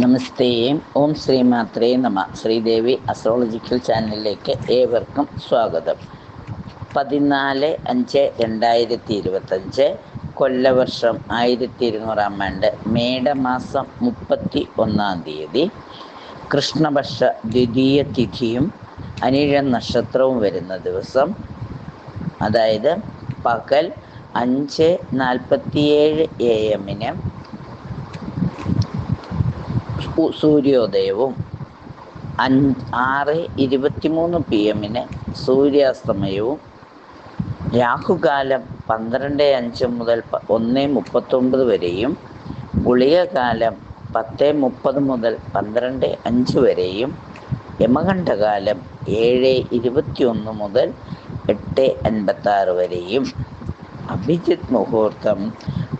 നമസ്തേ. ഓം ശ്രീ മാത്രേ നമ. ശ്രീദേവി അസ്ട്രോളജിക്കൽ ചാനലിലേക്ക് ഏവർക്കും സ്വാഗതം. പതിനാല് അഞ്ച് രണ്ടായിരത്തി ഇരുപത്തഞ്ച് കൊല്ലവർഷം ആയിരത്തി ഇരുന്നൂറാം ആണ്ട് മേടമാസം മുപ്പത്തി ഒന്നാം തീയതി. കൃഷ്ണപക്ഷ ദ്വിതീയ തിഥിയും അനിഴ നക്ഷത്രവും വരുന്ന ദിവസം. അതായത് പകൽ അഞ്ച് നാൽപ്പത്തിയേഴ് എ എമ്മിന് സൂര്യോദയവും അഞ്ച് ആറ് ഇരുപത്തിമൂന്ന് പി എമ്മിന് സൂര്യാസ്തമയവും. രാഹുകാലം പന്ത്രണ്ട് അഞ്ച് മുതൽ ഒന്ന് മുപ്പത്തൊമ്പത് വരെയും ഗുളികകാലം പത്ത് മുപ്പത് മുതൽ പന്ത്രണ്ട് അഞ്ച് വരെയും യമകണ്ഠകാലം ഏഴ് ഇരുപത്തിയൊന്ന് മുതൽ എട്ട് അൻപത്താറ് വരെയും. അഭിജിത് മുഹൂർത്തം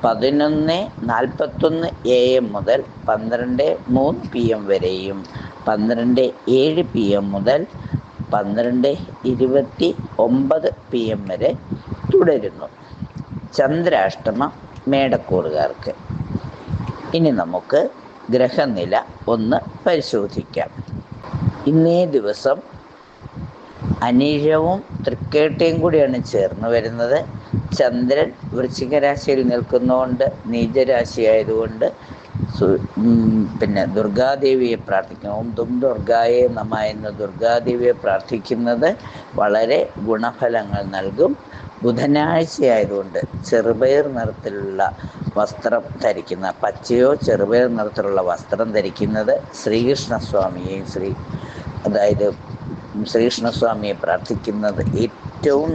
പതിനൊന്ന് നാൽപ്പത്തൊന്ന് എ എം മുതൽ പന്ത്രണ്ട് മൂന്ന് പി എം വരെയും പന്ത്രണ്ട് ഏഴ് പി എം മുതൽ പന്ത്രണ്ട് ഇരുപത്തി ഒമ്പത് പി എം വരെ തുടരുന്നു. ചന്ദ്രാഷ്ടമ മേടക്കൂറുകാർക്ക്. ഇനി നമുക്ക് ഗ്രഹനില ഒന്ന് പരിശോധിക്കാം. ഇന്നേ ദിവസം അനീഴവും തൃക്കേട്ടയും കൂടിയാണ് ചേർന്ന് വരുന്നത്. ചന്ദ്രൻ വൃശ്ചിക രാശിയിൽ നിൽക്കുന്നതുകൊണ്ട് നീചരാശിയായതുകൊണ്ട് പിന്നെ ദുർഗാദേവിയെ പ്രാർത്ഥിക്കുന്നു ഓം തും ദുർഗായെ നമ എന്ന് ദുർഗാദേവിയെ പ്രാർത്ഥിക്കുന്നത് വളരെ ഗുണഫലങ്ങൾ നൽകും. ബുധനാഴ്ചയായതുകൊണ്ട് ചെറുപയർ നിറത്തിലുള്ള വസ്ത്രം ധരിക്കുന്ന പച്ചയോ ചെറുപയർ നിറത്തിലുള്ള വസ്ത്രം ധരിക്കുന്നത് ശ്രീകൃഷ്ണസ്വാമിയെയും ശ്രീ അതായത് ശ്രീകൃഷ്ണസ്വാമിയെ പ്രാർത്ഥിക്കുന്നത് ഏറ്റവും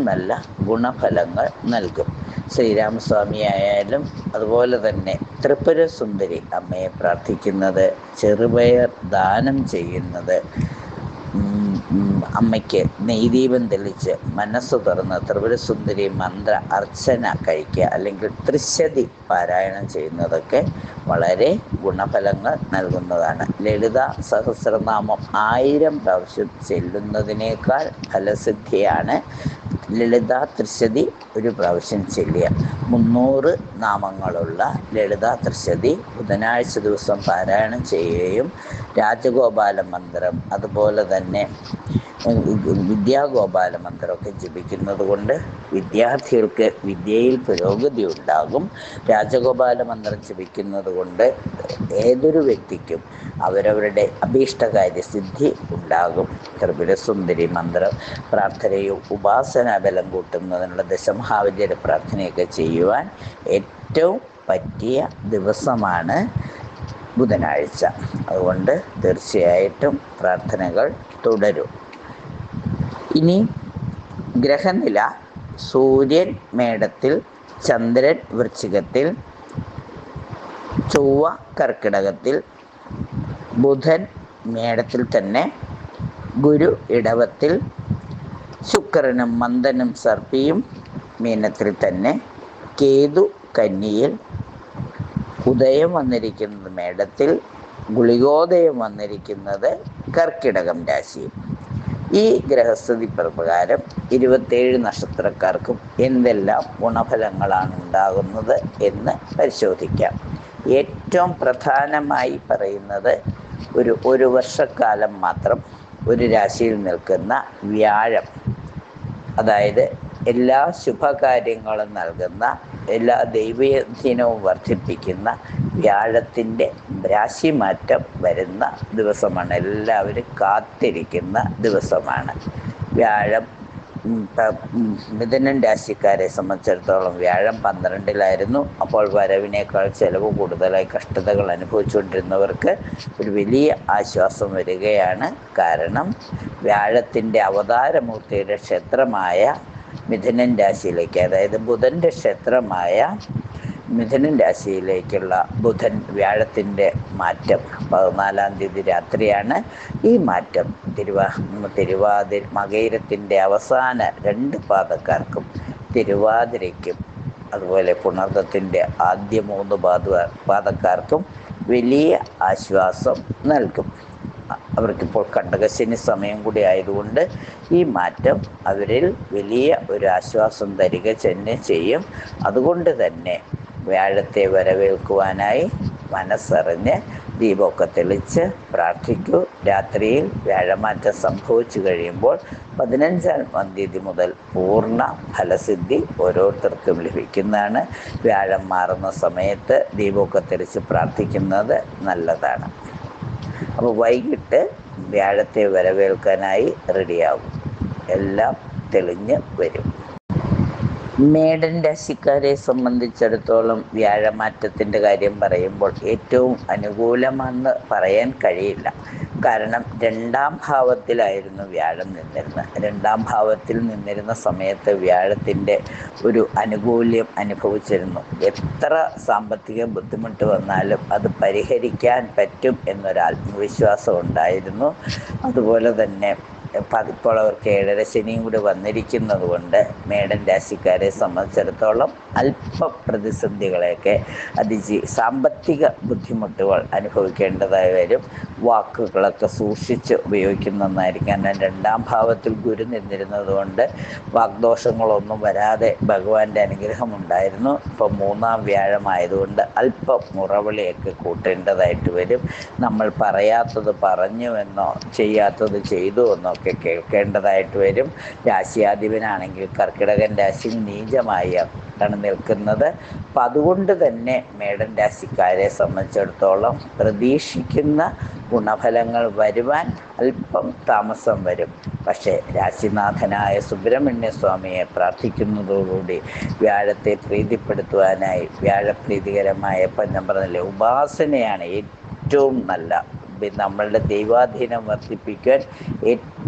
നല്ല ഗുണഫലങ്ങൾ നൽകും. ശ്രീരാമസ്വാമി ആയാലും അതുപോലെ തന്നെ ത്രിപുര സുന്ദരി അമ്മയെ പ്രാർത്ഥിക്കുന്നത് ചെറുപയർ ദാനം ചെയ്യുന്നത് അമ്മയ്ക്ക് നെയ്ദീപം തെളിച്ച് മനസ്സ് തുറന്ന് ത്രിപുരസുന്ദരി മന്ത്ര അർച്ചന കഴിക്കുക അല്ലെങ്കിൽ ത്രിശതി പാരായണം ചെയ്യുന്നതൊക്കെ വളരെ ഗുണഫലങ്ങൾ നൽകുന്നതാണ്. ലളിത സഹസ്രനാമം ആയിരം പ്രാവശ്യം ചെല്ലുന്നതിനേക്കാൾ ഫലസിദ്ധിയാണ് ലളിത ത്രിശതി ഒരു പ്രാവശ്യം ചെല്ലുക. മുന്നൂറ് നാമങ്ങളുള്ള ലളിത ത്രിശതി ബുധനാഴ്ച ദിവസം പാരായണം ചെയ്യുകയും രാജഗോപാല മന്ത്രം അതുപോലെ തന്നെ വിദ്യാഗോപാല മന്ത്രമൊക്കെ ജപിക്കുന്നത് കൊണ്ട് വിദ്യാർത്ഥികൾക്ക് വിദ്യയിൽ പുരോഗതി ഉണ്ടാകും. രാജഗോപാല മന്ത്രം ജപിക്കുന്നത് കൊണ്ട് ഏതൊരു വ്യക്തിക്കും അവരവരുടെ അഭീഷ്ടകാര്യ സിദ്ധി ഉണ്ടാകും. ത്രിപുരസുന്ദരി മന്ത്രം പ്രാർത്ഥനയും ഉപാസന ബലം കൂട്ടുന്നതിനുള്ള ദശമഹാവിദ്യയുടെ പ്രാർത്ഥനയൊക്കെ ചെയ്യുവാൻ ഏറ്റവും പറ്റിയ ദിവസമാണ് ബുധനാഴ്ച. അതുകൊണ്ട് തീർച്ചയായിട്ടും പ്രാർത്ഥനകൾ തുടരും. ഇനി ഗ്രഹനില സൂര്യൻ മേടത്തിൽ ചന്ദ്രൻ വൃശ്ചികത്തിൽ ചൊവ്വ കർക്കിടകത്തിൽ ബുധൻ മേടത്തിൽ തന്നെ ഗുരു ഇടവത്തിൽ ശുക്രനും മന്ദനും സർപ്പിയും മീനത്തിൽ തന്നെ കേതു കന്നിയിൽ ഉദയം വന്നിരിക്കുന്നത് മേടത്തിൽ ഗുളികോദയം വന്നിരിക്കുന്നത് കർക്കിടകം രാശിയും ഈ ഗ്രഹസ്ഥിതി പ്രകാരം ഇരുപത്തേഴ് നക്ഷത്രക്കാർക്കും എന്തെല്ലാം ഗുണഫലങ്ങളാണ് ഉണ്ടാകുന്നത് എന്ന് പരിശോധിക്കാം. ഏറ്റവും പ്രധാനമായി പറയുന്നത് ഒരു ഒരു വർഷക്കാലം മാത്രം ഒരു രാശിയിൽ നിൽക്കുന്ന വ്യാഴം. അതായത് എല്ലാ ശുഭകാര്യങ്ങളും നൽകുന്ന എല്ലാ ദൈവദിനവും വർദ്ധിപ്പിക്കുന്ന വ്യാഴത്തിന്റെ രാശിമാറ്റം വരുന്ന ദിവസമാണ്. എല്ലാവരും കാത്തിരിക്കുന്ന ദിവസമാണ്. വ്യാഴം മിഥുനൻ രാശിക്കാരെ സംബന്ധിച്ചിടത്തോളം വ്യാഴം പന്ത്രണ്ടിലായിരുന്നു. അപ്പോൾ വരവിനേക്കാൾ ചെലവ് കൂടുതലായി കഷ്ടതകൾ അനുഭവിച്ചുകൊണ്ടിരുന്നവർക്ക് ഒരു വലിയ ആശ്വാസം വരികയാണ്. കാരണം വ്യാഴത്തിന്റെ അവതാരമൂർത്തിയുടെ ക്ഷേത്രമായ മിഥുനൻ രാശിയിലേക്ക് അതായത് ബുധന്റെ ക്ഷേത്രമായ മിഥുനൻ രാശിയിലേക്കുള്ള ബുധൻ വ്യാഴത്തിന്റെ മാറ്റം. പതിനാലാം തീയതി രാത്രിയാണ് ഈ മാറ്റം. തിരുവാ തിരുവാതിര മകയിരത്തിന്റെ അവസാന രണ്ട് പാദക്കാർക്കും തിരുവാതിരയ്ക്കും അതുപോലെ പുണർദത്തിന്റെ ആദ്യ മൂന്ന് പാത പാദക്കാർക്കും വലിയ ആശ്വാസം നൽകും. അവർക്കിപ്പോൾ കണ്ടകശനി സമയം കൂടി ആയതുകൊണ്ട് ഈ മാറ്റം അവരിൽ വലിയ ഒരു ആശ്വാസം തരിക തന്നെ ചെയ്യും. അതുകൊണ്ട് തന്നെ വ്യാഴത്തെ വരവേൽക്കുവാനായി മനസ്സറിഞ്ഞ് ദീപമൊക്കെ തെളിച്ച് പ്രാർത്ഥിക്കൂ. രാത്രിയിൽ വ്യാഴമാറ്റം സംഭവിച്ചു കഴിയുമ്പോൾ പതിനഞ്ചാം തീയതി മുതൽ പൂർണ ഫലസിദ്ധി ഓരോരുത്തർക്കും ലഭിക്കുന്നതാണ്. വ്യാഴം മാറുന്ന സമയത്ത് ദീപമൊക്കെ തെളിച്ച് പ്രാർത്ഥിക്കുന്നത് നല്ലതാണ്. അപ്പോൾ വൈകിട്ട് വ്യാഴത്തെ വരവേൽക്കാനായി റെഡിയാകും എല്ലാം തെളിഞ്ഞ് വരും. മേടൻ രാശിക്കാരെ സംബന്ധിച്ചിടത്തോളം വ്യാഴമാറ്റത്തിന്റെ കാര്യം പറയുമ്പോൾ ഏറ്റവും അനുകൂലമെന്ന് പറയാൻ കഴിയില്ല. കാരണം രണ്ടാം ഭാവത്തിലായിരുന്നു വ്യാഴം നിന്നിരുന്നത്. രണ്ടാം ഭാവത്തിൽ നിന്നിരുന്ന സമയത്ത് വ്യാഴത്തിന്റെ ഒരു അനുകൂല്യം അനുഭവിച്ചിരുന്നു. എത്ര സാമ്പത്തിക ബുദ്ധിമുട്ട് വന്നാലും അത് പരിഹരിക്കാൻ പറ്റും എന്നൊരു ആത്മവിശ്വാസം ഉണ്ടായിരുന്നു. അതുപോലെ തന്നെ ഇപ്പോൾ അവർക്ക് ഏഴര ശനിയും കൂടി വന്നിരിക്കുന്നത് കൊണ്ട് മേടൻ രാശിക്കാരെ സംബന്ധിച്ചിടത്തോളം അല്പ പ്രതിസന്ധികളെയൊക്കെ അതിജീ സാമ്പത്തിക ബുദ്ധിമുട്ടുകൾ അനുഭവിക്കേണ്ടതായി വരും. വാക്കുകളൊക്കെ സൂക്ഷിച്ച് ഉപയോഗിക്കുന്നതായിരിക്കും കാരണം രണ്ടാം ഭാവത്തിൽ ഗുരു നിന്നിരുന്നത് കൊണ്ട് വാഗ്ദോഷങ്ങളൊന്നും വരാതെ ഭഗവാന്റെ അനുഗ്രഹം ഉണ്ടായിരുന്നു. ഇപ്പോൾ മൂന്നാം വ്യാഴമായതുകൊണ്ട് അല്പം മുറവിളിയൊക്കെ കൂട്ടേണ്ടതായിട്ട് വരും. നമ്മൾ പറയാത്തത് പറഞ്ഞു എന്നോ ചെയ്യാത്തത് ചെയ്തു എന്നോ ഒക്കെ കേൾക്കേണ്ടതായിട്ട് വരും. രാശിയാധിപനാണെങ്കിൽ കർക്കിടകൻ രാശി നീചമായ ാണ് നിൽക്കുന്നത്. അപ്പം അതുകൊണ്ട് തന്നെ മേടൻ രാശിക്കാരെ സംബന്ധിച്ചിടത്തോളം പ്രതീക്ഷിക്കുന്ന ഗുണഫലങ്ങൾ വരുവാൻ അല്പം താമസം വരും. പക്ഷേ രാശിനാഥനായ സുബ്രഹ്മണ്യ സ്വാമിയെ പ്രാർത്ഥിക്കുന്നതോടുകൂടി വ്യാഴത്തെ പ്രീതിപ്പെടുത്തുവാനായി വ്യാഴപ്രീതികരമായ ഇപ്പം ഞാൻ പറഞ്ഞില്ലേ ഉപാസനയാണ് ഏറ്റവും നല്ല. നമ്മളുടെ ദൈവാധീനം വർദ്ധിപ്പിക്കാൻ ഏറ്റവും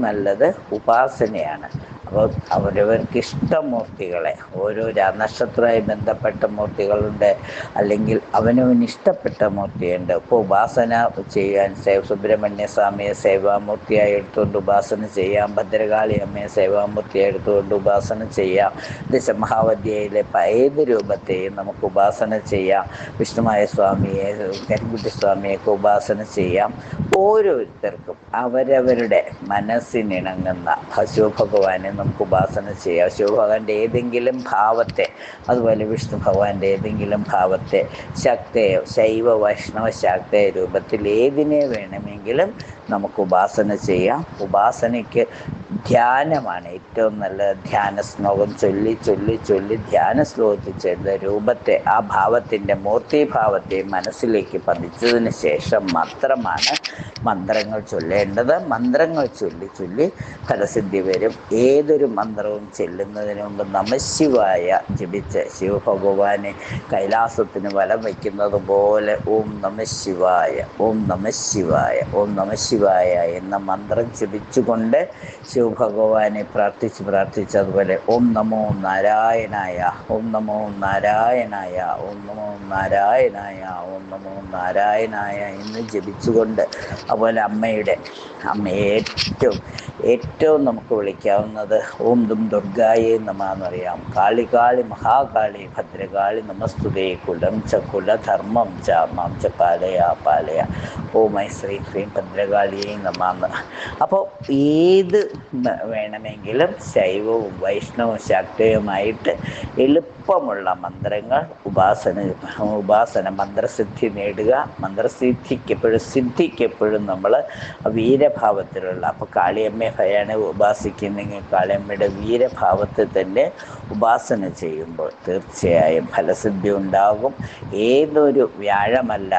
നല്ലത് ഉപാസനയാണ്. അപ്പോൾ അവരവർക്ക് ഇഷ്ട മൂർത്തികളെ. ഓരോ നക്ഷത്രമായി ബന്ധപ്പെട്ട മൂർത്തികളുണ്ട്. അല്ലെങ്കിൽ അവനവന് ഇഷ്ടപ്പെട്ട മൂർത്തിയുണ്ട്. ഇപ്പോൾ ഉപാസന ചെയ്യാൻ സുബ്രഹ്മണ്യ സ്വാമിയെ സേവാമൂർത്തിയായി എടുത്തുകൊണ്ട് ഉപാസന ചെയ്യാം. ഭദ്രകാളി അമ്മയെ സേവാമൂർത്തിയായി എടുത്തുകൊണ്ട് ഉപാസന ചെയ്യാം. ദശമഹാവധ്യയിലെ ഏത് രൂപത്തെയും നമുക്ക് ഉപാസന ചെയ്യാം. വിഷ്ണുമായ സ്വാമിയെ കരിക്കുട്ടി സ്വാമിയൊക്കെ ഉപാസന ചെയ്യാം. ഓരോരുത്തർക്കും അവരവരുടെ മനസ്സിനിണങ്ങുന്ന ശിവഭഗവാനെ നമുക്ക് ഉപാസന ചെയ്യാം. ശിവഭഗവാന്റെ ഏതെങ്കിലും ഭാവത്തെ അതുപോലെ വിഷ്ണു ഭഗവാന്റെ ഏതെങ്കിലും ഭാവത്തെ ശക്തയോ ശൈവ വൈഷ്ണവ ശാക്തയ രൂപത്തിൽ ഏതിനെ വേണമെങ്കിലും നമുക്ക് ഉപാസന ചെയ്യാം. ഉപാസനയ്ക്ക് ധ്യാനമാണ് ഏറ്റവും നല്ല ധ്യാന ശ്ലോകം ചൊല്ലി ചൊല്ലി ചൊല്ലി ധ്യാന ശ്ലോകത്തിൽ ചെയ്ത രൂപത്തെ ആ ഭാവത്തിന്റെ മൂർത്തിഭാവത്തെ മനസ്സിലേക്ക് പതിച്ചതിന് ശേഷം മാത്രമാണ് മന്ത്രങ്ങൾ ചൊല്ലേണ്ടത്. മന്ത്രങ്ങൾ ചൊല്ലി ചൊല്ലി ഫലസിദ്ധി വരും. ഏതൊരു മന്ത്രവും ചെല്ലുന്നതിന് മുമ്പ് നമശിവായ ജപിച്ച് ശിവഭഗവാനെ കൈലാസത്തിന് വലം വയ്ക്കുന്നത് പോലെ ഓം നമശിവായ ഓം നമശിവായ ഓം നമശിവായ എന്ന മന്ത്രം ജപിച്ചുകൊണ്ട് ശിവഭഗവാനെ പ്രാർത്ഥിച്ച് പ്രാർത്ഥിച്ചതുപോലെ ഓം നമോ നാരായണായ ഓം നമോ നാരായണായ ഓം നമോ നാരായണായ ഓം നമോ നാരായണായ എന്ന് ജപിച്ചുകൊണ്ട് അതുപോലെ അമ്മയുടെ അമ്മ ഏറ്റവും ഏറ്റവും നമുക്ക് വിളിക്കാവുന്നത് ഓം ദും ദുർഗായേ നമ എന്നറിയാം കാളി കാളി മഹാകാളി ഭദ്രകാളി നമസ്തുതേ കുലം ച കുലധർമ്മം ച മാം ച പാലയ പാലയ. ഓമൈ ശ്രീ ശ്രീ ഭദ്രകാളിയെ നമ അപ്പോൾ ഏത് വേണമെങ്കിലും ശൈവവും വൈഷ്ണവും ശാക്തയുമായിട്ട് എളുപ്പമുള്ള മന്ത്രങ്ങൾ ഉപാസന ഉപാസന മന്ത്രസിദ്ധി നേടുക. മന്ത്രസിദ്ധിക്ക് എപ്പോഴും സിദ്ധിക്ക് എപ്പോഴും നമ്മൾ വീരഭാവത്തിലുള്ള അപ്പോൾ കാളിയമ്മയെ ഭയാണ് ഉപാസിക്കുന്നെങ്കിൽ കാളിയമ്മയുടെ വീരഭാവത്തിൽ തന്നെ ഉപാസന ചെയ്യുമ്പോൾ തീർച്ചയായും ഫലസിദ്ധി ഉണ്ടാകും. ഏതൊരു വ്യാഴമല്ല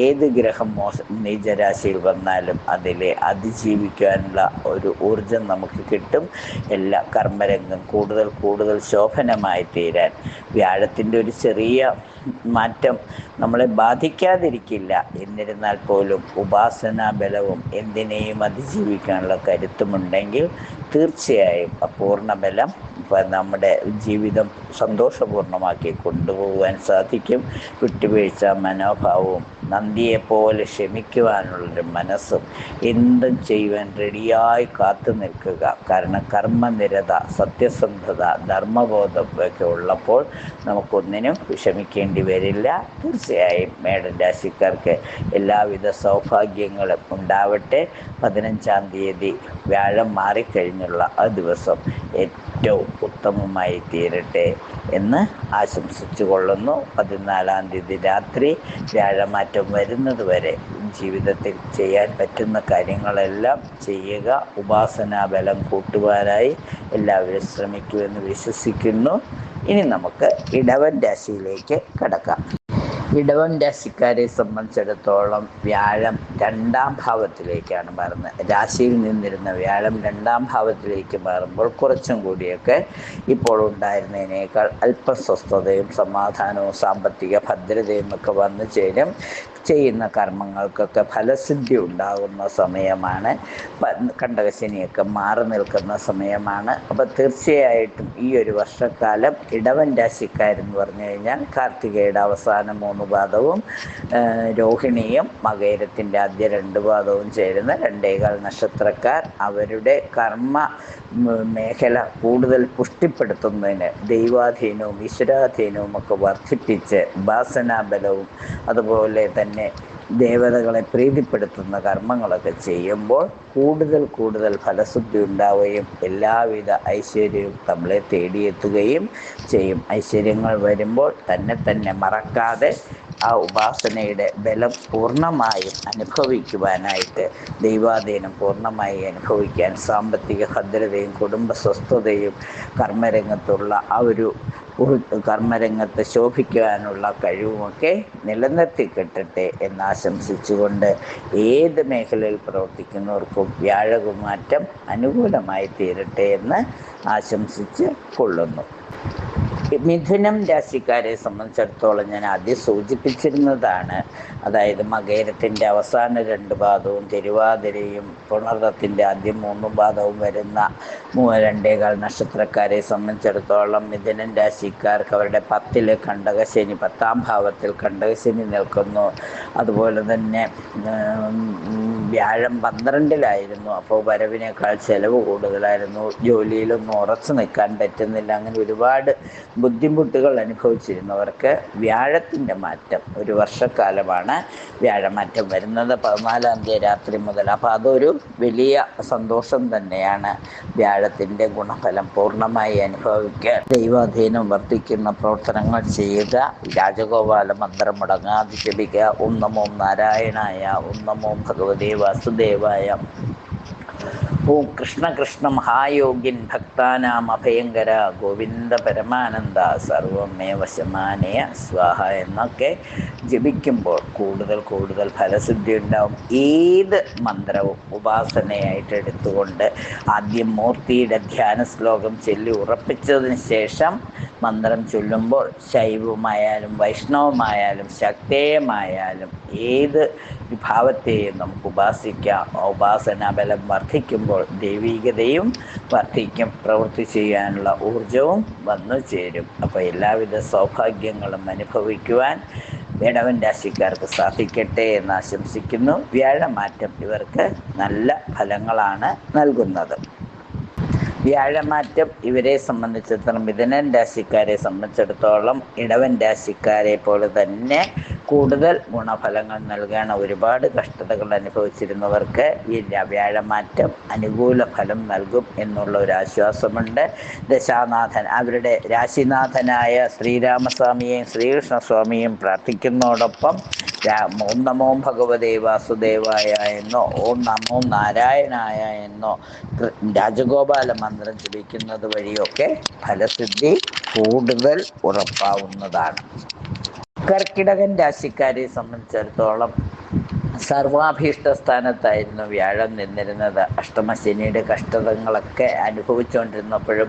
ഏത് ഗ്രഹം മോശ നീചരാശിയിൽ വന്നാലും അതിലെ അതിജീവിക്കാനുള്ള ഒരു ഊർജം നമുക്ക് കിട്ടും. എല്ലാ കർമ്മരംഗം കൂടുതൽ കൂടുതൽ ശോഭനമായി തീരാൻ. വ്യാഴത്തിന്റെ ഒരു ചെറിയ മാറ്റം നമ്മളെ ബാധിക്കാതിരിക്കില്ല. എന്നിരുന്നാൽ പോലും ഉപാസനാ ബലവും എന്തിനേയും അതിജീവിക്കാനുള്ള കരുത്തുമുണ്ടെങ്കിൽ തീർച്ചയായും പൂർണബലം നമ്മുടെ ജീവിതം സന്തോഷപൂർണമാക്കി കൊണ്ടുപോകാൻ സാധിക്കും. വിട്ടുവീഴ്ച മനോഭാവവും നന്ദിയെപ്പോലെ ക്ഷമിക്കുവാനുള്ളൊരു മനസ്സും എന്തും ചെയ്യുവാൻ റെഡിയായി കാത്തു നിൽക്കുക. കാരണം കർമ്മനിരത സത്യസന്ധത ധർമ്മബോധം ഒക്കെ ഉള്ളപ്പോൾ നമുക്കൊന്നിനും വിഷമിക്കേണ്ടി വരില്ല. തീർച്ചയായും മേടൻ രാശിക്കാർക്ക് എല്ലാവിധ സൗഭാഗ്യങ്ങളും ഉണ്ടാവട്ടെ. പതിനഞ്ചാം തീയതി വ്യാഴം മാറിക്കഴിഞ്ഞുള്ള ആ ദിവസം ഏറ്റവും ഉത്തമമായി തീരട്ടെ എന്ന് ആശംസിച്ചു കൊള്ളുന്നു പതിനാലാം തീയതി രാത്രി വ്യാഴമാറ്റം വരുന്നത് വരെ ജീവിതത്തിൽ ചെയ്യാൻ പറ്റുന്ന കാര്യങ്ങളെല്ലാം ചെയ്യുക ഉപാസനാ ബലം കൂട്ടുവാനായി എല്ലാവരും ശ്രമിക്കുമെന്ന് വിശ്വസിക്കുന്നു. ഇനി നമുക്ക് ഇടവൻ രാശിയിലേക്ക് കടക്കാം. ഇടവൻ രാശിക്കാരെ സംബന്ധിച്ചിടത്തോളം വ്യാഴം രണ്ടാം ഭാവത്തിലേക്കാണ് മാറുന്നത്. രാശിയിൽ നിന്നിരുന്ന വ്യാഴം രണ്ടാം ഭാവത്തിലേക്ക് മാറുമ്പോൾ കുറച്ചും കൂടിയൊക്കെ ഇപ്പോൾ ഉണ്ടായിരുന്നതിനേക്കാൾ അല്പസ്വസ്ഥതയും സമാധാനവും സാമ്പത്തിക ഭദ്രതയും ഒക്കെ വന്നു ചേരും. ചെയ്യുന്ന കർമ്മങ്ങൾക്കൊക്കെ ഫലസിദ്ധി ഉണ്ടാകുന്ന സമയമാണ്. കണ്ടകശനിയൊക്കെ മാറി നിൽക്കുന്ന സമയമാണ്. അപ്പോൾ തീർച്ചയായിട്ടും ഈ ഒരു വർഷക്കാലം ഇടവൻ രാശിക്കാരെന്ന് പറഞ്ഞു കഴിഞ്ഞാൽ കാർത്തികയുടെ അവസാന മൂന്ന് പാദവും രോഹിണിയും മകേരത്തിന്റെ ആദ്യ രണ്ട് പാദവും ചേരുന്ന രണ്ടേകാൽ നക്ഷത്രക്കാർ അവരുടെ കർമ്മ മേഖല കൂടുതൽ പുഷ്ടിപ്പെടുത്തുന്നതിന് ദൈവാധീനവും ഈശ്വരാധീനവും ഒക്കെ വർദ്ധിപ്പിച്ച് ഉപാസനാബലവും അതുപോലെ തന്നെ ദേവതകളെ പ്രീതിപ്പെടുത്തുന്ന കർമ്മങ്ങളൊക്കെ ചെയ്യുമ്പോൾ കൂടുതൽ കൂടുതൽ ഫലശുദ്ധി ഉണ്ടാവുകയും എല്ലാവിധ ഐശ്വര്യവും നമ്മളെ തേടിയെത്തുകയും ചെയ്യും. ഐശ്വര്യങ്ങൾ വരുമ്പോൾ തന്നെ തന്നെ മറക്കാതെ ആ ഉപാസനയുടെ ബലം പൂർണമായും അനുഭവിക്കുവാനായിട്ട് ദൈവാധീനം പൂർണമായി അനുഭവിക്കാൻ സാമ്പത്തിക ഭദ്രതയും കുടുംബ സ്വസ്ഥതയും കർമ്മരംഗത്തുള്ള ആ ഒരു കർമ്മരംഗത്ത് ശോഭിക്കുവാനുള്ള കഴിവുമൊക്കെ നിലനിർത്തി കിട്ടട്ടെ എന്നാശംസിച്ചുകൊണ്ട് ഏത് മേഖലയിൽ പ്രവർത്തിക്കുന്നവർക്കും വ്യാഴകുമാറ്റം അനുകൂലമായി തീരട്ടെ എന്ന് ആശംസിച്ച് കൊള്ളുന്നു. മിഥുനം രാശിക്കാരെ സംബന്ധിച്ചിടത്തോളം ഞാൻ ആദ്യം സൂചിപ്പിച്ചിരുന്നതാണ്. അതായത് മകേരത്തിന്റെ അവസാന രണ്ട് പാദവും തിരുവാതിരയും പുണർദത്തിന്റെ ആദ്യം മൂന്ന് പാദവും വരുന്ന രണ്ടേകാൽ നക്ഷത്രക്കാരെ സംബന്ധിച്ചിടത്തോളം മിഥുനം രാശിക്കാർക്ക് അവരുടെ പത്തിൽ കണ്ടകശനി പത്താം ഭാവത്തിൽ കണ്ടകശനി നിൽക്കുന്നു. അതുപോലെ തന്നെ വ്യാഴം പന്ത്രണ്ടിലായിരുന്നു. അപ്പോൾ വരവിനേക്കാൾ ചെലവ് കൂടുതലായിരുന്നു. ജോലിയിലൊന്നും ഉറച്ചു നിൽക്കാൻ പറ്റുന്നില്ല. അങ്ങനെ ഒരുപാട് ബുദ്ധിമുട്ടുകൾ അനുഭവിച്ചിരുന്നവർക്ക് വ്യാഴത്തിന്റെ മാറ്റം. ഒരു വർഷക്കാലമാണ് വ്യാഴമാറ്റം വരുന്നത്. പതിനാലാം തീയതി രാത്രി മുതൽ. അപ്പോൾ അതൊരു വലിയ സന്തോഷം തന്നെയാണ് വ്യാഴത്തിന്റെ ഗുണഫലം പൂർണമായി അനുഭവിക്കുക ദൈവാധീനം വർദ്ധിക്കുന്ന പ്രവർത്തനങ്ങൾ ചെയ്യുക രാജഗോപാല മന്ത്രം മുടങ്ങാതെ ജപിക്കുക. ഓം നാരായണായ ഓം ഭഗവതേ വാസുദേവായ ഓം കൃഷ്ണ കൃഷ്ണ മഹായോഗിൻ ഭക്താനാം അഭയങ്കര ഗോവിന്ദ പരമാനന്ദ സർവമേ വശമാനയ സ്വാഹ എന്നൊക്കെ ജപിക്കുമ്പോൾ കൂടുതൽ കൂടുതൽ ഫലസിദ്ധി ഉണ്ടാവും. ഏത് മന്ത്രവും ഉപാസനയായിട്ട് എടുത്തുകൊണ്ട് ആദ്യം മൂർത്തിയുടെ ധ്യാന ശ്ലോകം ചൊല്ലി ഉറപ്പിച്ചതിന് ശേഷം മന്ത്രം ചൊല്ലുമ്പോൾ ശൈവമായാലും വൈഷ്ണവമായാലും ശക്തേയമായാലും ഏത് വിഭാവത്തെയും നമുക്ക് ഉപാസിക്കാം. ഉപാസന ബലം വർദ്ധിക്കുമ്പോൾ ദൈവീകതയും വർദ്ധിക്കും. പ്രവൃത്തി ചെയ്യാനുള്ള ഊർജവും വന്നു ചേരും. അപ്പോൾ എല്ലാവിധ സൗഭാഗ്യങ്ങളും അനുഭവിക്കുവാൻ ഇടവൻ രാശിക്കാർക്ക് സാധിക്കട്ടെ എന്ന് ആശംസിക്കുന്നു. വ്യാഴമാറ്റം ഇവർക്ക് നല്ല ഫലങ്ങളാണ് നൽകുന്നത്. വ്യാഴമാറ്റം ഇവരെ സംബന്ധിച്ചിടത്തോളം മിഥുനൻ രാശിക്കാരെ സംബന്ധിച്ചിടത്തോളം ഇടവൻ രാശിക്കാരെ പോലെ തന്നെ കൂടുതൽ ഗുണഫലങ്ങൾ നൽകാൻ ഒരുപാട് കഷ്ടതകൾ അനുഭവിച്ചിരുന്നവർക്ക് ഈ വ്യാഴമാറ്റം അനുകൂല ഫലം നൽകും എന്നുള്ള ഒരു ആശ്വാസമുണ്ട്. ദശാനാഥൻ അവരുടെ രാശിനാഥനായ ശ്രീരാമസ്വാമിയെയും ശ്രീകൃഷ്ണസ്വാമിയെയും പ്രാർത്ഥിക്കുന്നതോടൊപ്പം ഓം നമോ ഭഗവദേ വാസുദേവായ എന്നോ ഓം നമോ നാരായണായ എന്നോ രാജഗോപാല മന്ത്രം ജപിക്കുന്നത് വഴിയൊക്കെ ഫലസിദ്ധി കൂടുതൽ ഉറപ്പാവുന്നതാണ്. കർക്കിടകൻ രാശിക്കാരെ സംബന്ധിച്ചിടത്തോളം സർവാഭീഷ്ട സ്ഥാനത്തായിരുന്നു വ്യാഴം നിന്നിരുന്നത്. അഷ്ടമശനിയുടെ കഷ്ടതകളൊക്കെ അനുഭവിച്ചുകൊണ്ടിരുന്നപ്പോഴും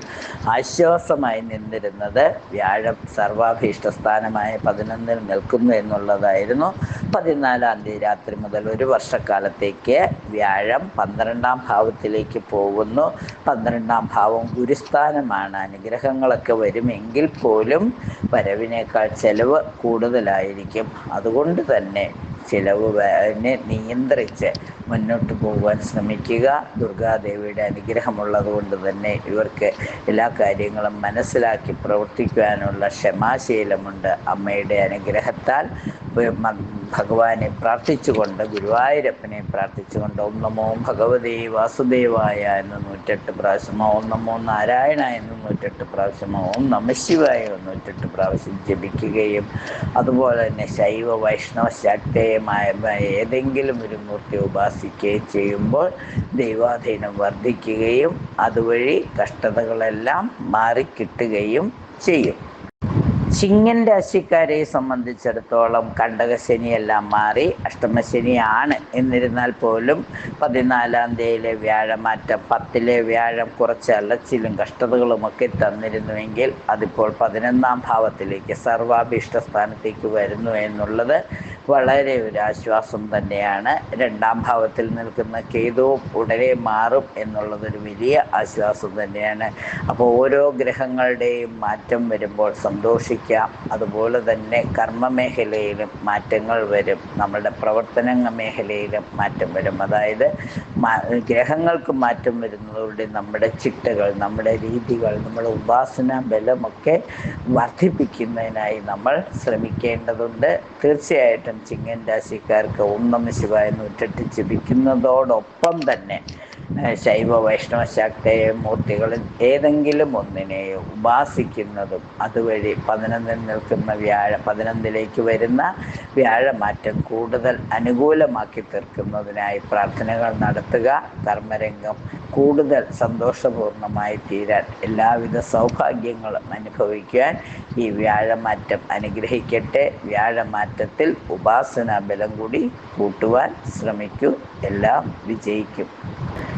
ആശ്വാസമായി നിന്നിരുന്നത് വ്യാഴം സർവാഭീഷ്ട സ്ഥാനമായ പതിനൊന്നിൽ നിൽക്കുന്നു എന്നുള്ളതായിരുന്നു. പതിനാലാം തീയതി രാത്രി മുതൽ ഒരു വർഷക്കാലത്തേക്ക് വ്യാഴം പന്ത്രണ്ടാം ഭാവത്തിലേക്ക് പോകുന്നു. പന്ത്രണ്ടാം ഭാവം ഗുരുസ്ഥാനമാണ്. അനുഗ്രഹങ്ങളൊക്കെ വരുമെങ്കിൽ പോലും വരവിനേക്കാൾ ചെലവ് കൂടുതലായിരിക്കും. അതുകൊണ്ട് തന്നെ ചിലവ് നിയന്ത്രിച്ച് മുന്നോട്ട് പോകുവാൻ ശ്രമിക്കുക. ദുർഗാദേവിയുടെ അനുഗ്രഹമുള്ളത് കൊണ്ട് തന്നെ ഇവർക്ക് എല്ലാ കാര്യങ്ങളും മനസ്സിലാക്കി പ്രവർത്തിക്കുവാനുള്ള ക്ഷമാശീലമുണ്ട്. അമ്മയുടെ അനുഗ്രഹത്താൽ ഭഗവാനെ പ്രാർത്ഥിച്ചുകൊണ്ട് ഗുരുവായൂരപ്പനെ പ്രാർത്ഥിച്ചുകൊണ്ട് ഓം നമോ ഭഗവതേ വാസുദേവായ എന്ന് നൂറ്റെട്ട് പ്രാവശ്യം ഓം നമോ നാരായണ എന്ന് നൂറ്റെട്ട് പ്രാവശ്യം ഓം നമശിവായ നൂറ്റെട്ട് പ്രാവശ്യം ജപിക്കുകയും അതുപോലെ തന്നെ ശൈവ വൈഷ്ണവ ശാക്തേയമായ ഏതെങ്കിലും ഒരു മൂർത്തി ഉപാസിക്കുകയും ചെയ്യുമ്പോൾ ദൈവാധീനം വർദ്ധിക്കുകയും അതുവഴി കഷ്ടതകളെല്ലാം മാറിക്കിട്ടുകയും ചെയ്യും. ചിങ്ങൻ രാശിക്കാരെ സംബന്ധിച്ചിടത്തോളം കണ്ടകശനിയെല്ലാം മാറി അഷ്ടമശനിയാണ്. എന്നിരുന്നാൽ പോലും പതിനാലാം തീയതിയിലെ വ്യാഴമാറ്റം പത്തിലെ വ്യാഴം കുറച്ച് അലച്ചിലും കഷ്ടതകളുമൊക്കെ തന്നിരുന്നുവെങ്കിൽ അതിപ്പോൾ പതിനൊന്നാം ഭാവത്തിലേക്ക് സർവാഭീഷ്ട സ്ഥാനത്തേക്ക് വരുന്നു എന്നുള്ളത് വളരെ ഒരു ആശ്വാസം തന്നെയാണ്. രണ്ടാം ഭാവത്തിൽ നിൽക്കുന്ന കേതുവും ഉടനെ മാറും എന്നുള്ളതൊരു വലിയ ആശ്വാസം തന്നെയാണ്. അപ്പോൾ ഓരോ ഗ്രഹങ്ങളുടെയും മാറ്റം വരുമ്പോൾ സന്തോഷിക്കാം അതുപോലെ തന്നെ കർമ്മ മേഖലയിലും മാറ്റങ്ങൾ വരും. നമ്മളുടെ പ്രവർത്തന മേഖലയിലും മാറ്റം വരും. അതായത് ഗ്രഹങ്ങൾക്ക് മാറ്റം വരുന്നതോടെ നമ്മുടെ ചിട്ടകൾ നമ്മുടെ രീതികൾ നമ്മുടെ ഉപാസന ബലമൊക്കെ വർദ്ധിപ്പിക്കുന്നതിനായി നമ്മൾ ശ്രമിക്കേണ്ടതുണ്ട്. തീർച്ചയായിട്ടും ചിങ്ങൻ രാശിക്കാർക്ക് നമ ശിവായ നൂറ്റെട്ട് ജപിക്കുന്നതോടൊപ്പം തന്നെ ശൈവ വൈഷ്ണവ ശാക്തേയ മൂർത്തികളിൽ ഏതെങ്കിലും ഒന്നിനെ ഉപാസിക്കുന്നതും അതുവഴി പതിനൊന്നിൽ നിൽക്കുന്ന വ്യാഴ പതിനൊന്നിലേക്ക് വരുന്ന വ്യാഴമാറ്റം കൂടുതൽ അനുകൂലമാക്കി തീർക്കുന്നതിനായി പ്രാർത്ഥനകൾ നടത്തുക കർമ്മരംഗം കൂടുതൽ സന്തോഷപൂർണമായി തീരാൻ എല്ലാവിധ സൗഭാഗ്യങ്ങളും അനുഭവിക്കാൻ ഈ വ്യാഴമാറ്റം അനുഗ്രഹിക്കട്ടെ. വ്യാഴമാറ്റത്തിൽ ഉപാസന ബലം കൂടി കൂട്ടുവാൻ ശ്രമിക്കൂ. എല്ലാം വിജയിക്കും.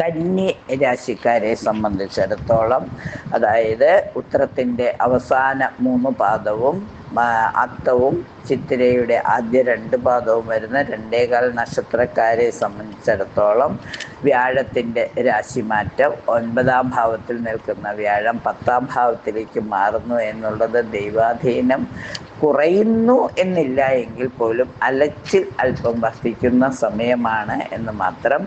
കന്നി രാശിക്കാരെ സംബന്ധിച്ചിടത്തോളം അതായത് ഉത്തരത്തിന്റെ അവസാന മൂന്ന് പാദവും അത്തവും ചിത്തിരയുടെ ആദ്യ രണ്ട് പാദവും വരുന്ന രണ്ടേകാൽ നക്ഷത്രക്കാരെ സംബന്ധിച്ചിടത്തോളം വ്യാഴത്തിന്റെ രാശിമാറ്റം ഒൻപതാം ഭാവത്തിൽ നിൽക്കുന്ന വ്യാഴം പത്താം ഭാവത്തിലേക്ക് മാറുന്നു എന്നുള്ളത് ദൈവാധീനം കുറയുന്നു എന്നില്ല എങ്കിൽ പോലും അലച്ചിൽ അല്പം വർദ്ധിക്കുന്ന സമയമാണ് എന്ന് മാത്രം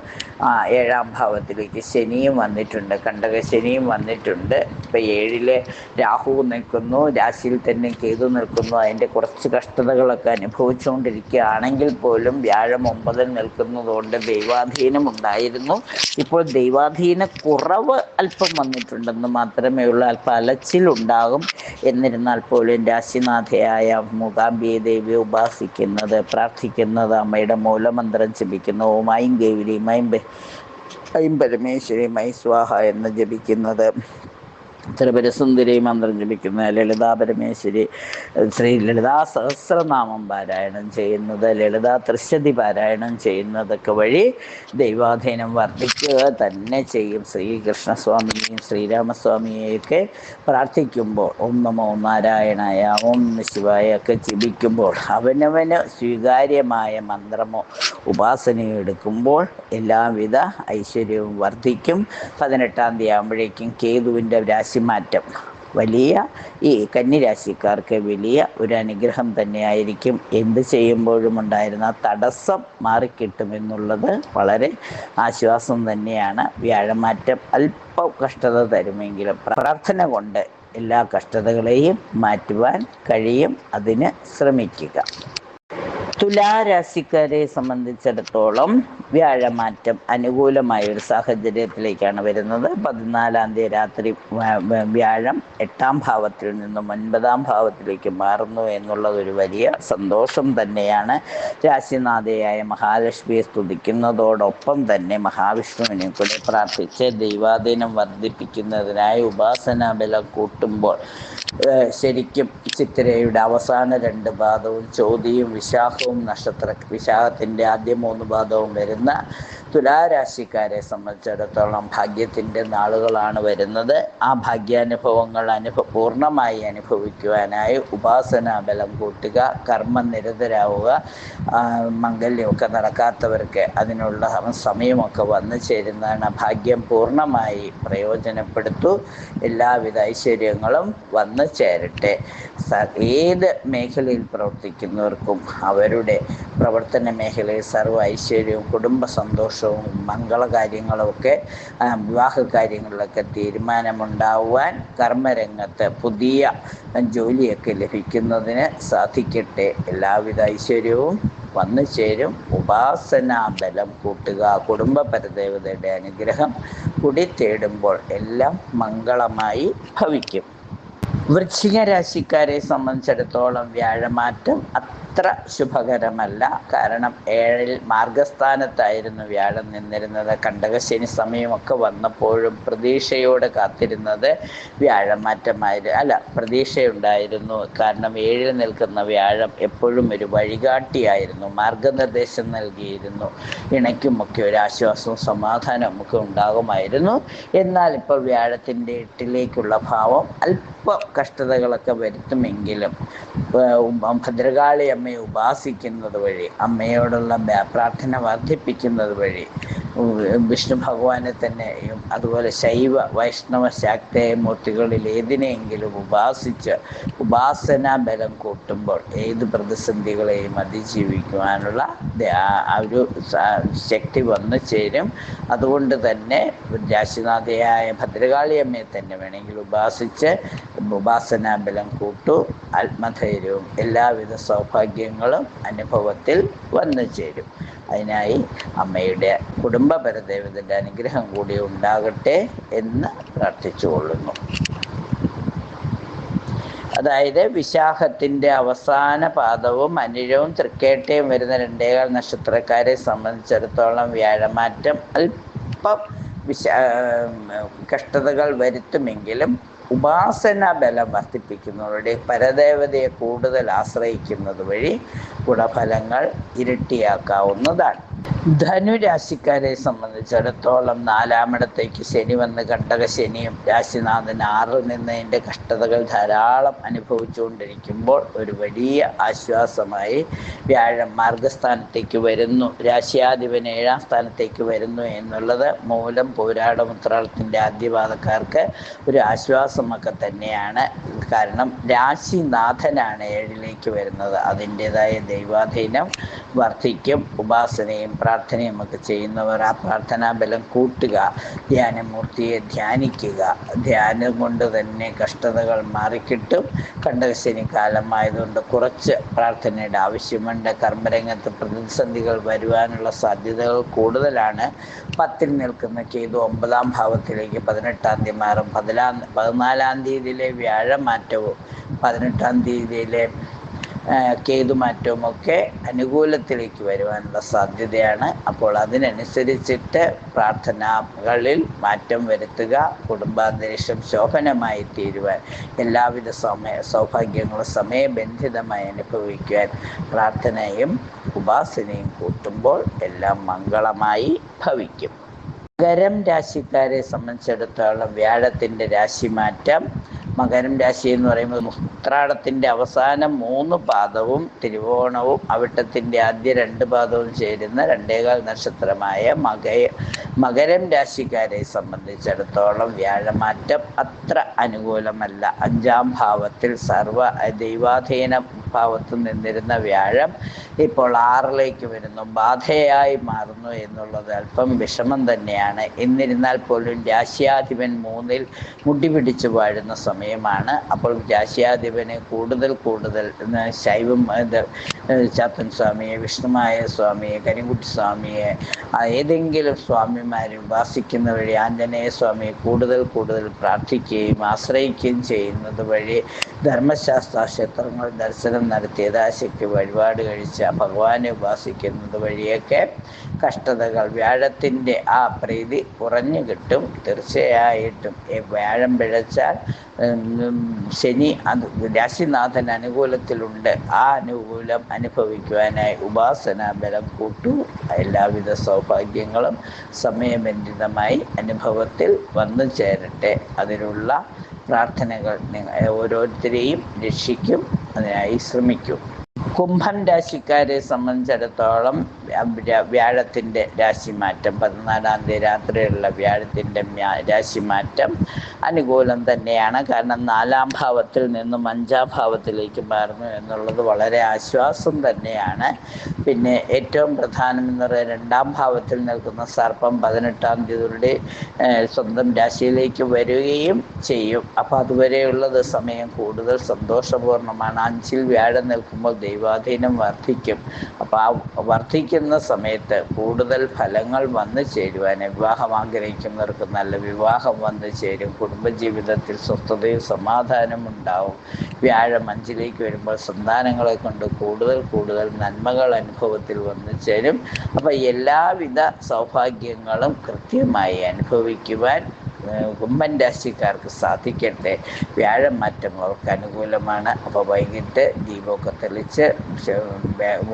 ഏഴാം ഭാവത്തിലേക്ക് ശനിയും വന്നിട്ടുണ്ട്. കണ്ടക ശനിയും വന്നിട്ടുണ്ട്. ഇപ്പം ഏഴിലെ രാഹു നിൽക്കുന്നു. രാശിയിൽ തന്നെ കേതു നിൽക്കുന്നു. അതിന്റെ കുറച്ച് കഷ്ടതകളൊക്കെ അനുഭവിച്ചുകൊണ്ടിരിക്കുകയാണെങ്കിൽ പോലും വ്യാഴം ഒമ്പതിൽ നിൽക്കുന്നതുകൊണ്ട് ദൈവാധീനം ഉണ്ടായിരുന്നു. ഇപ്പോൾ ദൈവാധീന കുറവ് അല്പം വന്നിട്ടുണ്ടെന്ന് മാത്രമേ ഉള്ളൂ. അല്പം അലച്ചിലുണ്ടാകും. എന്നിരുന്നാൽ പോലും രാശിനാഥയായ മൂകാംബിയെ ദേവിയെ ഉപാസിക്കുന്നത് പ്രാർത്ഥിക്കുന്നത് അമ്മയുടെ മൂലമന്ത്രം ജപിക്കുന്നു ഓമായും ഗൗരി മൈം ഐം പരമേശ്വരി മൈ സ്വാഹ എന്ന് ജപിക്കുന്നത്. ത്രിപുരസുന്ദരി മന്ത്രം ജപിക്കുന്ന ലളിതാ പരമേശ്വരി ശ്രീ ലളിതാ സഹസ്രനാമം പാരായണം ചെയ്യുന്നത് ലളിതാ തൃശ്ശതി പാരായണം ചെയ്യുന്നതൊക്കെ വഴി ദൈവാധീനം വർദ്ധിക്കുക തന്നെ ചെയ്യും. ശ്രീകൃഷ്ണസ്വാമിയെയും ശ്രീരാമസ്വാമിയെയൊക്കെ പ്രാർത്ഥിക്കുമ്പോൾ ഓം നമോ നാരായണായ ഓം ശിവായ ഒക്കെ ജപിക്കുമ്പോൾ അവനവന് സ്വീകാര്യമായ മന്ത്രമോ ഉപാസനയോ എടുക്കുമ്പോൾ എല്ലാവിധ ഐശ്വര്യവും വർദ്ധിക്കും. പതിനെട്ടാം തീയതി ആകുമ്പോഴേക്കും കേതുവിന്റെ രാശിമാറ്റം വലിയ ഈ കന്നിരാശിക്കാർക്ക് വലിയ ഒരു അനുഗ്രഹം തന്നെയായിരിക്കും. എന്ത് ചെയ്യുമ്പോഴും ഉണ്ടായിരുന്ന തടസ്സം മാറിക്കിട്ടുമെന്നുള്ളത് വളരെ ആശ്വാസം തന്നെയാണ്. വ്യാഴമാറ്റം അല്പം കഷ്ടത തരുമെങ്കിലും പ്രാർത്ഥന കൊണ്ട് എല്ലാ കഷ്ടതകളെയും മാറ്റുവാൻ കഴിയും. അതിന് ശ്രമിക്കുക. തുലാരാശിക്കാരെ സംബന്ധിച്ചിടത്തോളം വ്യാഴമാറ്റം അനുകൂലമായ ഒരു സാഹചര്യത്തിലേക്കാണ് വരുന്നത്. പതിനാലാം തീയതി രാത്രി വ്യാഴം എട്ടാം ഭാവത്തിൽ നിന്നും ഒൻപതാം ഭാവത്തിലേക്ക് മാറുന്നു എന്നുള്ളത് ഒരു വലിയ സന്തോഷം തന്നെയാണ്. രാശിനാഥയായ മഹാലക്ഷ്മിയെ സ്തുതിക്കുന്നതോടൊപ്പം തന്നെ മഹാവിഷ്ണുവിനെ കൂടെ പ്രാർത്ഥിച്ച് ദൈവാധീനം വർദ്ധിപ്പിക്കുന്നതിനായി ഉപാസന ബലം കൂട്ടുമ്പോൾ ശരിക്കും ചിത്തിരയുടെ അവസാന രണ്ട് പാദവും ചോതിയും വിശാഖവും നക്ഷത്ര വിശാഖത്തിന്റെ ആദ്യ മൂന്ന് പാദവും വരുന്ന That. തുലാരാശിക്കാരെ സംബന്ധിച്ചിടത്തോളം ഭാഗ്യത്തിന്റെ നാളുകളാണ് വരുന്നത്. ആ ഭാഗ്യാനുഭവങ്ങൾ അനുഭവ പൂർണമായി അനുഭവിക്കുവാനായി ഉപാസനാ ബലം കൂട്ടുക കർമ്മനിരതരാവുക മംഗല്യമൊക്കെ നടക്കാത്തവർക്ക് അതിനുള്ള സമയമൊക്കെ വന്നു ചേരുന്നതാണ്. ഭാഗ്യം പൂർണമായി പ്രയോജനപ്പെടുത്തു. എല്ലാവിധ ഐശ്വര്യങ്ങളും വന്നു ചേരട്ടെ. ഏത് മേഖലയിൽ പ്രവർത്തിക്കുന്നവർക്കും അവരുടെ പ്രവർത്തന മേഖലയിൽ സർവ ഐശ്വര്യവും കുടുംബ സന്തോഷവും മംഗളകാര്യങ്ങളും ഒക്കെ വിവാഹ കാര്യങ്ങളിലൊക്കെ തീരുമാനമുണ്ടാവുവാൻ കർമ്മരംഗത്ത് പുതിയ ജോലിയൊക്കെ ലഭിക്കുന്നതിന് സാധിക്കട്ടെ. എല്ലാവിധ ഐശ്വര്യവും വന്നു ചേരും. ഉപാസനാ ബലം കൂട്ടുക. കുടുംബ പരദേവതയുടെ അനുഗ്രഹം കൂടി തേടുമ്പോൾ എല്ലാം മംഗളമായി ഭവിക്കും. വൃശ്ചിക രാശിക്കാരെ സംബന്ധിച്ചിടത്തോളം വ്യാഴമാറ്റം അത്ര ശുഭകരമല്ല. കാരണം ഏഴിൽ മാർഗസ്ഥാനത്തായിരുന്നു വ്യാഴം നിന്നിരുന്നത്. കണ്ടകശനി സമയമൊക്കെ വന്നപ്പോഴും പ്രതീക്ഷയോടെ കാത്തിരുന്നത് വ്യാഴമാറ്റമായിരുന്നു അല്ല പ്രതീക്ഷയുണ്ടായിരുന്നു. കാരണം ഏഴിൽ നിൽക്കുന്ന വ്യാഴം എപ്പോഴും ഒരു വഴികാട്ടിയായിരുന്നു. മാർഗനിർദ്ദേശം നൽകിയിരുന്നു. ഇണയ്ക്കുമൊക്കെ ഒരു ആശ്വാസവും സമാധാനവും ഒക്കെ ഉണ്ടാകുമായിരുന്നു. എന്നാൽ ഇപ്പോൾ വ്യാഴത്തിന്റെ എട്ടിലേക്കുള്ള ഭാവം അല്പം കഷ്ടതകളൊക്കെ വരുത്തുമെങ്കിലും ഭദ്രകാളി അമ്മയെ ഉപാസിക്കുന്നത് വഴി അമ്മയോടുള്ള പ്രാർത്ഥന വർദ്ധിപ്പിക്കുന്നത് വഴി വിഷ്ണു ഭഗവാനെ തന്നെയും അതുപോലെ ശൈവ വൈഷ്ണവ ശാക്തേയ മൂർത്തികളിൽ ഏതിനെയെങ്കിലും ഉപാസിച്ച് ഉപാസനാ ബലം കൂട്ടുമ്പോൾ ഏത് പ്രതിസന്ധികളെയും അതിജീവിക്കുവാനുള്ള ഒരു ശക്തി വന്നു ചേരും. അതുകൊണ്ട് തന്നെ രാശിനാഥയായ ഭദ്രകാളിയമ്മയെ തന്നെ വേണമെങ്കിൽ ഉപാസിച്ച് ഉപാസനാ ബലം കൂട്ടു. ആത്മധൈര്യവും എല്ലാവിധ സൗഭാഗ്യങ്ങളും അനുഭവത്തിൽ വന്നു ചേരും. അതിനായി അമ്മയുടെ കുടുംബ പരദേവതയുടെ അനുഗ്രഹം കൂടി ഉണ്ടാകട്ടെ എന്ന് പ്രാർത്ഥിച്ചു കൊള്ളുന്നു അതായത് വിശാഖത്തിന്റെ അവസാന പാദവും അനിഴവും തൃക്കേട്ടയും വരുന്ന രണ്ടേകാൽ നക്ഷത്രക്കാരെ സംബന്ധിച്ചിടത്തോളം വ്യാഴമാറ്റം അല്പം വിശാ കഷ്ടതകൾ വരുത്തുമെങ്കിലും ഉപാസന ബലം വർദ്ധിപ്പിക്കുന്നതോടെ പരദേവതയെ കൂടുതൽ ആശ്രയിക്കുന്നത് വഴി ഗുണഫലങ്ങൾ ഇരട്ടിയാക്കാവുന്നതാണ്. ധനുരാശിക്കാരെ സംബന്ധിച്ചിടത്തോളം നാലാമിടത്തേക്ക് ശനി വന്ന് കണ്ടക ശനിയും രാശിനാഥൻ ആറിൽ നിന്നതിന്റെ കഷ്ടതകൾ ധാരാളം അനുഭവിച്ചുകൊണ്ടിരിക്കുമ്പോൾ ഒരു വലിയ ആശ്വാസമായി വ്യാഴം മാർഗസ്ഥാനത്തേക്ക് വരുന്നു. രാശിയാധിപൻ ഏഴാം സ്ഥാനത്തേക്ക് വരുന്നു എന്നുള്ളത് മൂലം പോരാടമുത്രാളത്തിന്റെ ആദ്യപാദക്കാർക്ക് ഒരു ആശ്വാസമൊക്കെ തന്നെയാണ്. കാരണം രാശിനാഥനാണ് ഏഴിലേക്ക് വരുന്നത്. അതിന്റെതായ ദൈവാധീനം വർദ്ധിക്കും. ഉപാസനയും പ്രാർത്ഥനയും ഒക്കെ ചെയ്യുന്നവർ ആ പ്രാർത്ഥനാ ബലം കൂട്ടുക ധ്യാനമൂർത്തിയെ ധ്യാനിക്കുക. ധ്യാനം കൊണ്ട് തന്നെ കഷ്ടതകൾ മാറിക്കിട്ടും. കണ്ടകശനി കാലമായതുകൊണ്ട് കുറച്ച് പ്രാർത്ഥനയുടെ ആവശ്യമുണ്ട്. കർമ്മരംഗത്ത് പ്രതിസന്ധികൾ വരുവാനുള്ള സാധ്യതകൾ കൂടുതലാണ്. പത്തിൽ നിൽക്കുന്ന ചെയ്തു ഒമ്പതാം ഭാവത്തിലേക്ക് പതിനെട്ടാം തീയതി മാറും. പതിനാം പതിനാലാം തീയതിയിലെ വ്യാഴമാറ്റവും പതിനെട്ടാം തീയതിയിലെ കേതുമാറ്റവും ഒക്കെ അനുകൂലത്തിലേക്ക് വരുവാനുള്ള സാധ്യതയാണ്. അപ്പോൾ അതിനനുസരിച്ചിട്ട് പ്രാർത്ഥനകളിൽ മാറ്റം വരുത്തുക കുടുംബാന്തരീക്ഷം ശോഭനമായി തീരുവാൻ എല്ലാവിധ സമയ സൗഭാഗ്യങ്ങളും സമയബന്ധിതമായി അനുഭവിക്കുവാൻ പ്രാർത്ഥനയും ഉപാസനയും കൂട്ടുമ്പോൾ എല്ലാം മംഗളമായി ഭവിക്കും. മകരം രാശിക്കാരെ സംബന്ധിച്ചിടത്തോളം വ്യാഴത്തിന്റെ രാശിമാറ്റം മകരം രാശി എന്ന് പറയുമ്പോൾ ഉത്രാടത്തിന്റെ അവസാനം മൂന്ന് പാദവും തിരുവോണവും അവിട്ടത്തിന്റെ ആദ്യ രണ്ട് പാദവും ചേരുന്ന രണ്ടേകാൽ നക്ഷത്രമായ മക മകരം രാശിക്കാരെ സംബന്ധിച്ചിടത്തോളം വ്യാഴമാറ്റം അത്ര അനുകൂലമല്ല. അഞ്ചാം ഭാവത്തിൽ സർവ ദൈവാധീന ഭാവത്ത് നിന്നിരുന്ന വ്യാഴം ഇപ്പോൾ ആറിലേക്ക് വരുന്നു. ബാധയായി മാറുന്നു എന്നുള്ളത് അല്പം വിഷമം തന്നെയാണ്. എന്നിരുന്നാൽ പോലും രാശ്യാധിപൻ മൂന്നിൽ മുട്ടി പിടിച്ചു വാഴുന്ന സമയമാണ്. അപ്പോൾ രാശ്യാധിപന് കൂടുതൽ കൂടുതൽ ശൈവം ചാത്തൻ സ്വാമിയെ വിഷ്ണുമായ സ്വാമിയെ കരിങ്കുട്ടി സ്വാമിയെ ഏതെങ്കിലും സ്വാമിമാരെ ഉപാസിക്കുന്ന വഴി ആഞ്ജനേയ സ്വാമിയെ കൂടുതൽ കൂടുതൽ പ്രാർത്ഥിക്കുകയും ആശ്രയിക്കുകയും ചെയ്യുന്നത് വഴി ധർമ്മശാസ്ത്ര ക്ഷേത്രങ്ങൾ ദർശനം നടത്തി വഴിപാട് കഴിച്ച ഭഗവാനെ ഉപാസിക്കുന്നത് വഴിയൊക്കെ കഷ്ടതകൾ വ്യാഴത്തിന്റെ ആ പ്രീതി കുറഞ്ഞു കിട്ടും. തീർച്ചയായിട്ടും വ്യാഴം പിഴച്ചാൽ ശനി അത് രാശിനാഥൻ അനുകൂലത്തിലുണ്ട്. ആ അനുകൂലം അനുഭവിക്കുവാനായി ഉപാസന ബലം കൂട്ടു. എല്ലാവിധ സൗഭാഗ്യങ്ങളും സമയബന്ധിതമായി അനുഭവത്തിൽ വന്നു ചേരട്ടെ. അതിനുള്ള പ്രാർത്ഥനകൾ ഓരോരുത്തരെയും രക്ഷിക്കും. അതിനായി ശ്രമിക്കും. കുംഭം രാശിക്കാരെ സംബന്ധിച്ചിടത്തോളം വ്യാഴത്തിന്റെ രാശിമാറ്റം പതിനാലാം തീയതി രാത്രിയുള്ള വ്യാഴത്തിന്റെ രാശിമാറ്റം അനുകൂലം തന്നെയാണ്. കാരണം നാലാം ഭാവത്തിൽ നിന്നും അഞ്ചാം ഭാവത്തിലേക്ക് മാറുന്നു എന്നുള്ളത് വളരെ ആശ്വാസം തന്നെയാണ്. പിന്നെ ഏറ്റവും പ്രധാനം എന്ന് പറയുന്നത് രണ്ടാം ഭാവത്തിൽ നിൽക്കുന്ന സർപ്പം പതിനെട്ടാം തീയതിയുടെ സ്വന്തം രാശിയിലേക്ക് വരികയും ചെയ്യും. അപ്പോൾ അതുവരെയുള്ളത് സമയം കൂടുതൽ സന്തോഷപൂർണമാണ് അഞ്ചിൽ വ്യാഴം നിൽക്കുമ്പോൾ ദൈവാധീനം വർദ്ധിക്കും. അപ്പോൾ ആ വർദ്ധിക്കുന്ന സമയത്ത് കൂടുതൽ ഫലങ്ങൾ വന്നു ചേരുവാൻ വിവാഹം ആഗ്രഹിക്കുന്നവർക്ക് നല്ല വിവാഹം വന്നു ചേരും. കുടുംബജീവിതത്തിൽ സ്വസ്ഥതയും സമാധാനവും ഉണ്ടാവും. വ്യാഴം അഞ്ചിലേക്ക് വരുമ്പോൾ സന്താനങ്ങളെ കൊണ്ട് കൂടുതൽ കൂടുതൽ നന്മകൾ അനുഭവത്തിൽ വന്നു ചേരും. അപ്പോൾ എല്ലാവിധ സൗഭാഗ്യങ്ങളും കൃത്യമായി അനുഭവിക്കുവാൻ കുംഭൻ രാശിക്കാർക്ക് സാധിക്കട്ടെ. വ്യാഴം മാറ്റങ്ങൾക്ക് അനുകൂലമാണ്. അപ്പോൾ വൈകിട്ട് ദീപമൊക്കെ തെളിച്ച്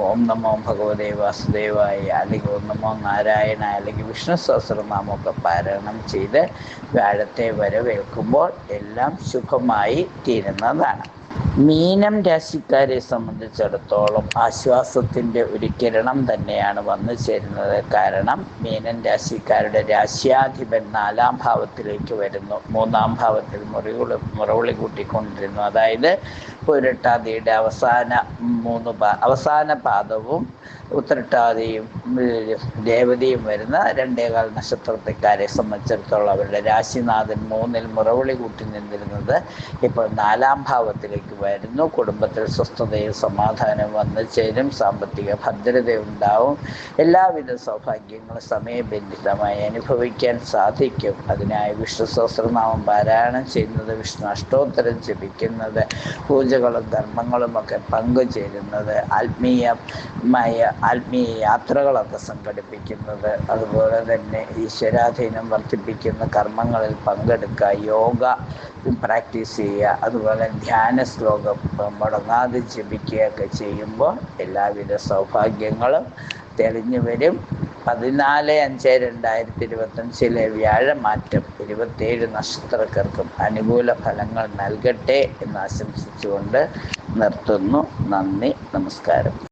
ഓം നമോ ഭഗവതേ വാസുദേവായ അല്ലെങ്കിൽ ഓം നമോ നാരായണ അല്ലെങ്കിൽ വിഷ്ണു സഹസ്രനാമമൊക്കെ പാരായണം ചെയ്ത് വ്യാഴത്തെ വരവേൽക്കുമ്പോൾ എല്ലാം ശുഭമായി തീരുന്നതാണ്. മീനം രാശിക്കാരെ സംബന്ധിച്ചിടത്തോളം ആശ്വാസത്തിന്റെ ഒരു കിരണം തന്നെയാണ് വന്നു ചേരുന്നത്. കാരണം മീനം രാശിക്കാരുടെ രാശ്യാധിപൻ നാലാം ഭാവത്തിലേക്ക് വരുന്നു. മൂന്നാം ഭാവത്തിൽ മുറിവുളി മുറവിളി കൂട്ടിക്കൊണ്ടിരുന്നു. അതായത് പുരട്ടാതിയുടെ അവസാന മൂന്ന് അവസാന പാദവും ഉത്തരട്ടാതിയും ദേവതയും വരുന്ന രണ്ടേകാൽ നക്ഷത്രത്തെക്കാരെ സംബന്ധിച്ചിടത്തോളം അവരുടെ രാശിനാഥൻ മൂന്നിൽ മുറവിളി കൂട്ടി നിന്നിരുന്നത് ഇപ്പോൾ നാലാം ഭാവത്തിലേക്ക് വരുന്നു. കുടുംബത്തിൽ സ്വസ്ഥതയും സമാധാനവും വന്നു ചേരും. സാമ്പത്തിക ഭദ്രത ഉണ്ടാവും. എല്ലാവിധ സൗഭാഗ്യങ്ങളും സമയബന്ധിതമായി അനുഭവിക്കാൻ സാധിക്കും. അതിനായി വിഷ്ണു സഹസ്രനാമം പാരായണം ചെയ്യുന്നത് വിഷ്ണു അഷ്ടോത്തരം ജപിക്കുന്നത് പൂജകളും ധർമ്മങ്ങളും ഒക്കെ പങ്കുചേരുന്നത് ആത്മീയമായ ആത്മീയ യാത്രകളൊക്കെ സംഘടിപ്പിക്കുന്നത്. അതുപോലെ തന്നെ ഈശ്വരാധീനം വർദ്ധിപ്പിക്കുന്ന കർമ്മങ്ങളിൽ പങ്കെടുക്കുക യോഗ പ്രാക്ടീസ് ചെയ്യുക അതുപോലെ ധ്യാന ശ്ലോകം മുടങ്ങാതെ ജപിക്കുകയൊക്കെ ചെയ്യുമ്പോൾ എല്ലാവിധ സൗഭാഗ്യങ്ങളും തെളിഞ്ഞു വരും. പതിനാല് അഞ്ച് രണ്ടായിരത്തി ഇരുപത്തഞ്ചിലെ വ്യാഴമാറ്റം ഇരുപത്തിയേഴ് നക്ഷത്രക്കാർക്കും അനുകൂല ഫലങ്ങൾ നൽകട്ടെ എന്ന് ആശംസിച്ചുകൊണ്ട് നിർത്തുന്നു. നന്ദി നമസ്കാരം.